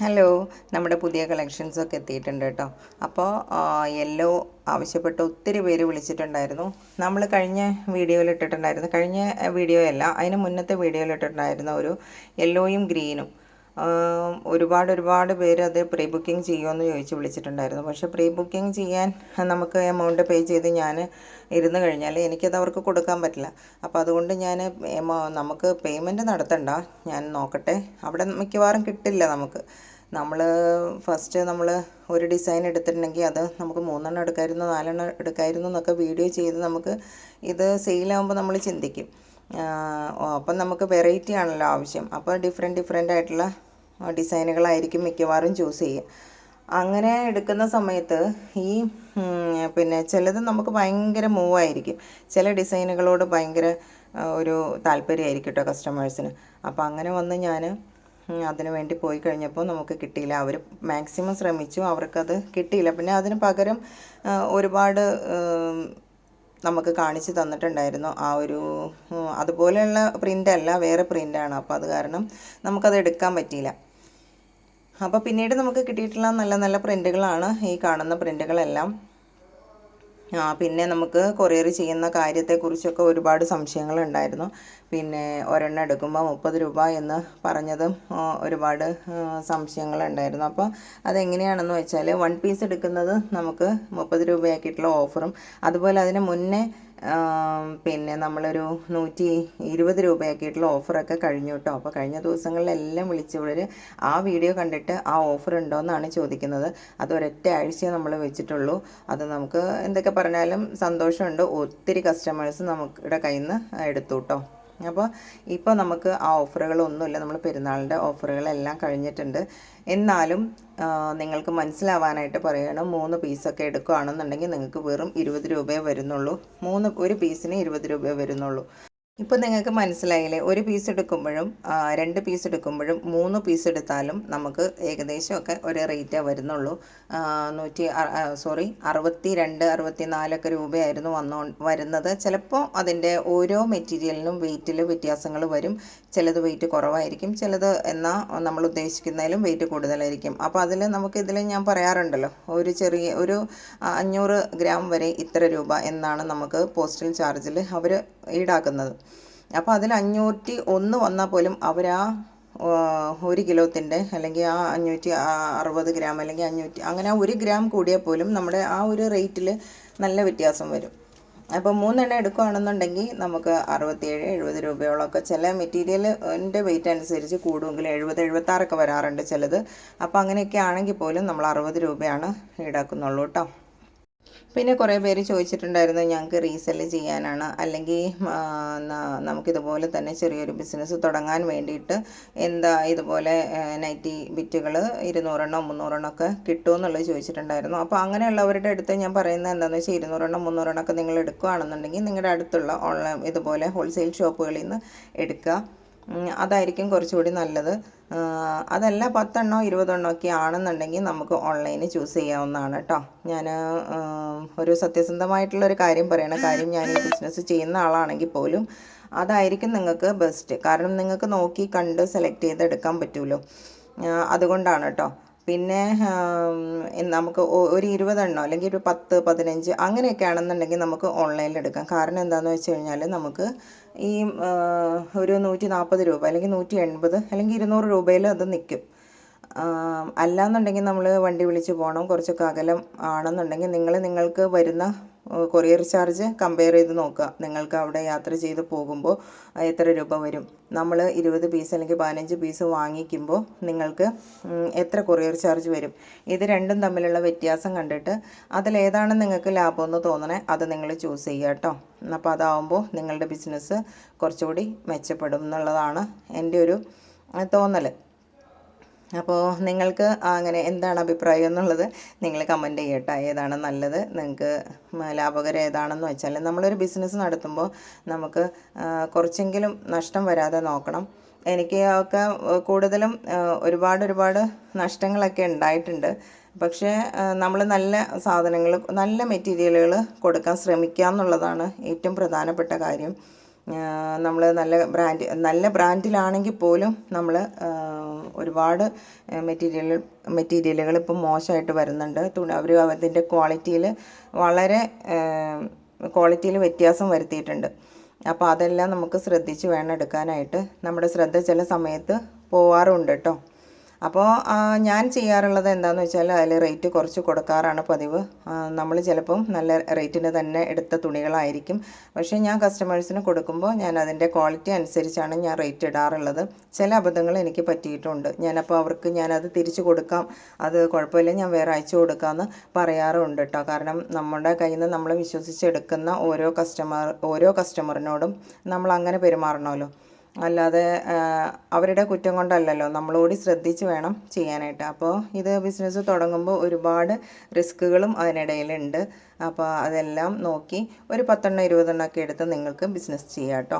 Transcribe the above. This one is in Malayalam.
ഹലോ നമ്മുടെ പുതിയ കളക്ഷൻസൊക്കെ എത്തിയിട്ടുണ്ട് കേട്ടോ. അപ്പോൾ യെല്ലോ ആവശ്യപ്പെട്ട് ഒത്തിരി പേര് വിളിച്ചിട്ടുണ്ടായിരുന്നു. നമ്മൾ കഴിഞ്ഞ വീഡിയോയിൽ ഇട്ടിട്ടുണ്ടായിരുന്നു. കഴിഞ്ഞ വീഡിയോ അല്ല അതിന് മുന്നത്തെ വീഡിയോയിൽ ഇട്ടിട്ടുണ്ടായിരുന്ന ഒരു യെല്ലോയും ഗ്രീനും ഒരുപാട് ഒരുപാട് പേര് അത് പ്രീ ബുക്കിംഗ് ചെയ്യുമെന്ന് ചോദിച്ച് വിളിച്ചിട്ടുണ്ടായിരുന്നു. പക്ഷേ പ്രീ ബുക്കിംഗ് ചെയ്യാൻ നമുക്ക് എമൗണ്ട് പേ ചെയ്ത് ഞാൻ ഇരുന്ന് കഴിഞ്ഞാൽ എനിക്കത് അവർക്ക് കൊടുക്കാൻ പറ്റില്ല. അപ്പോൾ അതുകൊണ്ട് ഞാൻ നമുക്ക് പേയ്മെന്റ് നടത്തണ്ട. ഞാൻ നോക്കട്ടെ. അവിടെ മിക്കവാറും കിട്ടില്ല നമുക്ക്. നമ്മൾ ഫസ്റ്റ് നമ്മൾ ഒരു ഡിസൈൻ എടുത്തിട്ടുണ്ടെങ്കിൽ അത് നമുക്ക് മൂന്നെണ്ണം എടുക്കായിരുന്നു നാലെണ്ണം എടുക്കായിരുന്നു എന്നൊക്കെ വീഡിയോ ചെയ്ത് നമുക്ക് ഇത് സെയിലാകുമ്പോൾ നമ്മൾ ചിന്തിക്കും. അപ്പം നമുക്ക് വെറൈറ്റി ആണല്ലോ ആവശ്യം. അപ്പോൾ ഡിഫറെന്റ് ഡിഫറെന്റ് ആയിട്ടുള്ള ഡിസൈനുകളായിരിക്കും മിക്കവാറും ചൂസ് ചെയ്യുക. അങ്ങനെ എടുക്കുന്ന സമയത്ത് ഈ പിന്നെ ചിലത് നമുക്ക് ഭയങ്കര മൂവായിരിക്കും. ചില ഡിസൈനുകളോട് ഭയങ്കര ഒരു താല്പര്യമായിരിക്കും കേട്ടോ കസ്റ്റമേഴ്സിന്. അപ്പോൾ അങ്ങനെ വന്ന് ഞാൻ അതിന് വേണ്ടി പോയി കഴിഞ്ഞപ്പോൾ നമുക്ക് കിട്ടിയില്ല. അവർ മാക്സിമം ശ്രമിച്ചു അവർക്കത് കിട്ടിയില്ല. പിന്നെ അതിന് പകരം ഒരുപാട് നമുക്ക് കാണിച്ച് തന്നിട്ടുണ്ടായിരുന്നു. ആ ഒരു അതുപോലെയുള്ള പ്രിന്റല്ല വേറെ പ്രിന്റാണ് അപ്പോൾ അത് കാരണം നമുക്കത് എടുക്കാൻ പറ്റിയില്ല. അപ്പോൾ പിന്നീട് നമുക്ക് കിട്ടിയിട്ടുള്ള നല്ല നല്ല പ്രിന്റുകളാണ് ഈ കാണുന്ന പ്രിന്റുകളെല്ലാം പിന്നെ നമുക്ക് കൊറിയർ ചെയ്യുന്ന കാര്യത്തെക്കുറിച്ചൊക്കെ ഒരുപാട് സംശയങ്ങളുണ്ടായിരുന്നു. പിന്നെ ഒരെണ്ണം എടുക്കുമ്പോൾ മുപ്പത് രൂപ എന്ന് പറഞ്ഞതും ഒരുപാട് സംശയങ്ങളുണ്ടായിരുന്നു. അപ്പോൾ അതെങ്ങനെയാണെന്ന് വെച്ചാൽ വൺ പീസ് എടുക്കുന്നത് നമുക്ക് മുപ്പത് രൂപയാക്കിയിട്ടുള്ള ഓഫറും അതുപോലെ അതിന് മുന്നേ പിന്നെ നമ്മളൊരു നൂറ്റി ഇരുപത് രൂപയാക്കിയിട്ടുള്ള ഓഫറൊക്കെ കഴിഞ്ഞു കേട്ടോ. അപ്പോൾ കഴിഞ്ഞ ദിവസങ്ങളിലെല്ലാം വിളിച്ചവർ ആ വീഡിയോ കണ്ടിട്ട് ആ ഓഫർ ഉണ്ടോ എന്നാണ് ചോദിക്കുന്നത്. അത് ഒരൊറ്റ ആഴ്ചയെ നമ്മൾ വെച്ചിട്ടുള്ളൂ. അത് നമുക്ക് എന്തൊക്കെ പറഞ്ഞാലും സന്തോഷമുണ്ട്. ഒത്തിരി കസ്റ്റമേഴ്സ് നമുക്കിടെ കയ്യിൽ നിന്ന് എടുത്തു കേട്ടോ. അപ്പോൾ ഇപ്പോൾ നമുക്ക് ആ ഓഫറുകളൊന്നുമില്ല. നമ്മൾ പെരുന്നാളിന്റെ ഓഫറുകളെല്ലാം കഴിഞ്ഞിട്ടുണ്ട്. എന്നാലും നിങ്ങൾക്ക് മനസ്സിലാവാനായിട്ട് പറയണം മൂന്ന് പീസൊക്കെ എടുക്കുകയാണെന്നുണ്ടെങ്കിൽ നിങ്ങൾക്ക് വെറും ഇരുപത് രൂപയേ വരുന്നുള്ളൂ. മൂന്ന് ഒരു പീസിന് ഇരുപത് രൂപയേ വരുന്നുള്ളൂ. ഇപ്പോൾ നിങ്ങൾക്ക് മനസ്സിലായില്ലേ? ഒരു പീസ് എടുക്കുമ്പോഴും രണ്ട് പീസ് എടുക്കുമ്പോഴും മൂന്ന് പീസ് എടുത്താലും നമുക്ക് ഏകദേശമൊക്കെ ഒരു റേറ്റേ വരുന്നുള്ളൂ. നൂറ്റി സോറി അറുപത്തി രണ്ട് അറുപത്തി നാലൊക്കെ രൂപയായിരുന്നു വന്നോ വരുന്നത്. ചിലപ്പോൾ അതിന്റെ ഓരോ മെറ്റീരിയലിനും വെയിറ്റിൽ വ്യത്യാസങ്ങൾ വരും. ചിലത് വെയിറ്റ് കുറവായിരിക്കും ചിലത് എന്നാൽ നമ്മൾ ഉദ്ദേശിക്കുന്നതിലും വെയിറ്റ് കൂടുതലായിരിക്കും. അപ്പോൾ അതിൽ നമുക്ക് ഇതിൽ ഞാൻ പറയാറുണ്ടല്ലോ ഒരു ചെറിയ ഒരു അഞ്ഞൂറ് ഗ്രാം വരെ ഇത്ര രൂപ എന്നാണ് നമുക്ക് പോസ്റ്റൽ ചാർജിൽ അവർ ഈടാക്കുന്നത്. അപ്പോൾ അതിൽ അഞ്ഞൂറ്റി ഒന്ന് വന്നാൽ പോലും അവർ ആ ഒരു കിലോത്തിന്റെ അല്ലെങ്കിൽ ആ അഞ്ഞൂറ്റി അറുപത് ഗ്രാം അല്ലെങ്കിൽ അഞ്ഞൂറ്റി അങ്ങനെ ഒരു ഗ്രാം കൂടിയാൽ പോലും നമ്മുടെ ആ ഒരു റേറ്റിൽ നല്ല വ്യത്യാസം വരും. അപ്പോൾ മൂന്നെണ്ണം എടുക്കുകയാണെന്നുണ്ടെങ്കിൽ നമുക്ക് അറുപത്തിയേഴ് എഴുപത് രൂപയോളമൊക്കെ ചില മെറ്റീരിയലിന്റെ വെയിറ്റ് അനുസരിച്ച് കൂടുമെങ്കിൽ എഴുപത് എഴുപത്താറൊക്കെ വരാറുണ്ട് ചിലത്. അപ്പോൾ അങ്ങനെയൊക്കെ ആണെങ്കിൽ പോലും നമ്മൾ അറുപത് രൂപയാണ് ഈടാക്കുന്നുള്ളൂ കേട്ടോ. പിന്നെ കുറേ പേര് ചോദിച്ചിട്ടുണ്ടായിരുന്നു ഞങ്ങൾക്ക് റീസെൽ ചെയ്യാനാണ്. അല്ലെങ്കിൽ നമുക്കിതുപോലെ തന്നെ ചെറിയൊരു ബിസിനസ് തുടങ്ങാൻ വേണ്ടിയിട്ട് എന്താ ഇതുപോലെ നൈറ്റി ബിറ്റുകൾ ഇരുന്നൂറെണ്ണം മുന്നൂറെണ്ണം ഒക്കെ കിട്ടുമെന്നുള്ളത് ചോദിച്ചിട്ടുണ്ടായിരുന്നു. അപ്പോൾ അങ്ങനെയുള്ളവരുടെ അടുത്ത് ഞാൻ പറയുന്നത് എന്താണെന്ന് വെച്ചാൽ ഇരുന്നൂറെണ്ണം മുന്നൂറെണ്ണം ഒക്കെ നിങ്ങൾ എടുക്കുകയാണെന്നുണ്ടെങ്കിൽ നിങ്ങളുടെ അടുത്തുള്ള ഓൺലൈൻ ഇതുപോലെ ഹോൾസെയിൽ ഷോപ്പുകളിൽ നിന്ന് എടുക്കുക. അതായിരിക്കും കുറച്ചുകൂടി നല്ലത്. അതല്ല പത്തെണ്ണോ ഇരുപതെണ്ണോ ഒക്കെ ആണെന്നുണ്ടെങ്കിൽ നമുക്ക് ഓൺലൈനിൽ ചൂസ് ചെയ്യാവുന്നതാണ് കേട്ടോ ഞാൻ ഒരു സത്യസന്ധമായിട്ടുള്ളൊരു കാര്യം പറയണ കാര്യം ഞാൻ ഈ ബിസിനസ് ചെയ്യുന്ന ആളാണെങ്കിൽ പോലും അതായിരിക്കും നിങ്ങൾക്ക് ബെസ്റ്റ് കാരണം നിങ്ങൾക്ക് നോക്കി കണ്ട് സെലക്ട് ചെയ്ത് എടുക്കാൻ പറ്റുമല്ലോ അതുകൊണ്ടാണ് കേട്ടോ പിന്നെ നമുക്ക് ഒരു ഇരുപതെണ്ണോ അല്ലെങ്കിൽ ഒരു പത്ത് പതിനഞ്ച് അങ്ങനെയൊക്കെ ആണെന്നുണ്ടെങ്കിൽ നമുക്ക് ഓൺലൈനിൽ എടുക്കാം. കാരണം എന്താണെന്ന് വെച്ച് കഴിഞ്ഞാൽ നമുക്ക് ഈ ഒരു നൂറ്റി നാൽപ്പത് രൂപ അല്ലെങ്കിൽ നൂറ്റി എൺപത് അല്ലെങ്കിൽ ഇരുന്നൂറ് രൂപയിൽ അത് നിൽക്കും. അല്ലാന്നുണ്ടെങ്കിൽ നമ്മൾ വണ്ടി വിളിച്ച് പോകണം. കുറച്ചൊക്കെ അകലം ആണെന്നുണ്ടെങ്കിൽ നിങ്ങൾ നിങ്ങൾക്ക് വരുന്ന കൊറിയർ ചാർജ് കമ്പയർ ചെയ്ത് നോക്കുക. നിങ്ങൾക്ക് അവിടെ യാത്ര ചെയ്ത് പോകുമ്പോൾ എത്ര രൂപ വരും? നമ്മൾ ഇരുപത് പീസ് അല്ലെങ്കിൽ പതിനഞ്ച് പീസ് വാങ്ങിക്കുമ്പോൾ നിങ്ങൾക്ക് എത്ര കൊറിയർ ചാർജ് വരും? ഇത് രണ്ടും തമ്മിലുള്ള വ്യത്യാസം കണ്ടിട്ട് അതിലേതാണ് നിങ്ങൾക്ക് ലാഭമെന്ന് തോന്നണേ അത് നിങ്ങൾ ചൂസ് ചെയ്യുക കേട്ടോ. അപ്പോൾ അതാവുമ്പോൾ നിങ്ങളുടെ ബിസിനസ് കുറച്ചുകൂടി മെച്ചപ്പെടും എന്നുള്ളതാണ് എന്റെ ഒരു തോന്നൽ അപ്പോൾ നിങ്ങൾക്ക് അങ്ങനെ എന്താണ് അഭിപ്രായം എന്നുള്ളത് നിങ്ങൾ കമന്റ് ചെയ്യട്ടെ. ഏതാണ് നല്ലത്? നിങ്ങൾക്ക് ലാഭകരം ഏതാണെന്ന് വെച്ചാൽ നമ്മളൊരു ബിസിനസ് നടത്തുമ്പോൾ നമുക്ക് കുറച്ചെങ്കിലും നഷ്ടം വരാതെ നോക്കണം. എനിക്ക് ഒക്കെ കൂടുതലും ഒരുപാട് ഒരുപാട് നഷ്ടങ്ങളൊക്കെ ഉണ്ടായിട്ടുണ്ട്. പക്ഷേ നമ്മൾ നല്ല സാധനങ്ങൾ നല്ല മെറ്റീരിയലുകൾ കൊടുക്കാൻ ശ്രമിക്കുക എന്നുള്ളതാണ് ഏറ്റവും പ്രധാനപ്പെട്ട കാര്യം. നമ്മൾ നല്ല ബ്രാൻഡ് നല്ല ബ്രാൻഡിലാണെങ്കിൽ പോലും നമ്മൾ ഒരുപാട് മെറ്റീരിയൽ മെറ്റീരിയലുകൾ ഇപ്പം മോശമായിട്ട് വരുന്നുണ്ട്. തുണി അവർ അതിന്റെ ക്വാളിറ്റിയിൽ വളരെ ക്വാളിറ്റിയിൽ വ്യത്യാസം വരുത്തിയിട്ടുണ്ട്. അപ്പോൾ അതെല്ലാം നമുക്ക് ശ്രദ്ധിച്ച് വേണം എടുക്കാനായിട്ട്. നമ്മുടെ ശ്രദ്ധ ചില സമയത്ത് പോവാറുണ്ട് കേട്ടോ. അപ്പോൾ ഞാൻ ചെയ്യാറുള്ളത് എന്താണെന്ന് വെച്ചാൽ അതിൽ റേറ്റ് കുറച്ച് കൊടുക്കാറാണ് പതിവ്. നമ്മൾ ചിലപ്പം നല്ല റേറ്റിന് തന്നെ എടുത്ത തുണികളായിരിക്കും. പക്ഷേ ഞാൻ കസ്റ്റമേഴ്സിന് കൊടുക്കുമ്പോൾ ഞാൻ അതിന്റെ ക്വാളിറ്റി അനുസരിച്ചാണ് ഞാൻ റേറ്റ് ഇടാറുള്ളത്. ചില അബദ്ധങ്ങൾ എനിക്ക് പറ്റിയിട്ടുണ്ട്. ഞാനപ്പോൾ അവർക്ക് ഞാനത് തിരിച്ചു കൊടുക്കാം. അത് കുഴപ്പമില്ല ഞാൻ വേറെ അയച്ചു കൊടുക്കാമെന്ന് പറയാറുണ്ട് കേട്ടോ കാരണം നമ്മുടെ കയ്യിൽ നിന്ന് നമ്മൾ വിശ്വസിച്ചെടുക്കുന്ന ഓരോ കസ്റ്റമർ ഓരോ കസ്റ്റമറിനോടും നമ്മൾ അങ്ങനെ പെരുമാറണമല്ലോ. അല്ലാതെ അവരുടെ കുറ്റം കൊണ്ടല്ലല്ലോ. നമ്മളോടി ശ്രദ്ധിച്ച് വേണം ചെയ്യാനായിട്ട്. അപ്പോൾ ഇത് ബിസിനസ് തുടങ്ങുമ്പോൾ ഒരുപാട് റിസ്ക്കുകളും അതിനിടയിലുണ്ട്. അപ്പോൾ അതെല്ലാം നോക്കി ഒരു പത്തെണ്ണം ഇരുപതെണ്ണം ഒക്കെ എടുത്ത് നിങ്ങൾക്ക് ബിസിനസ് ചെയ്യാം കേട്ടോ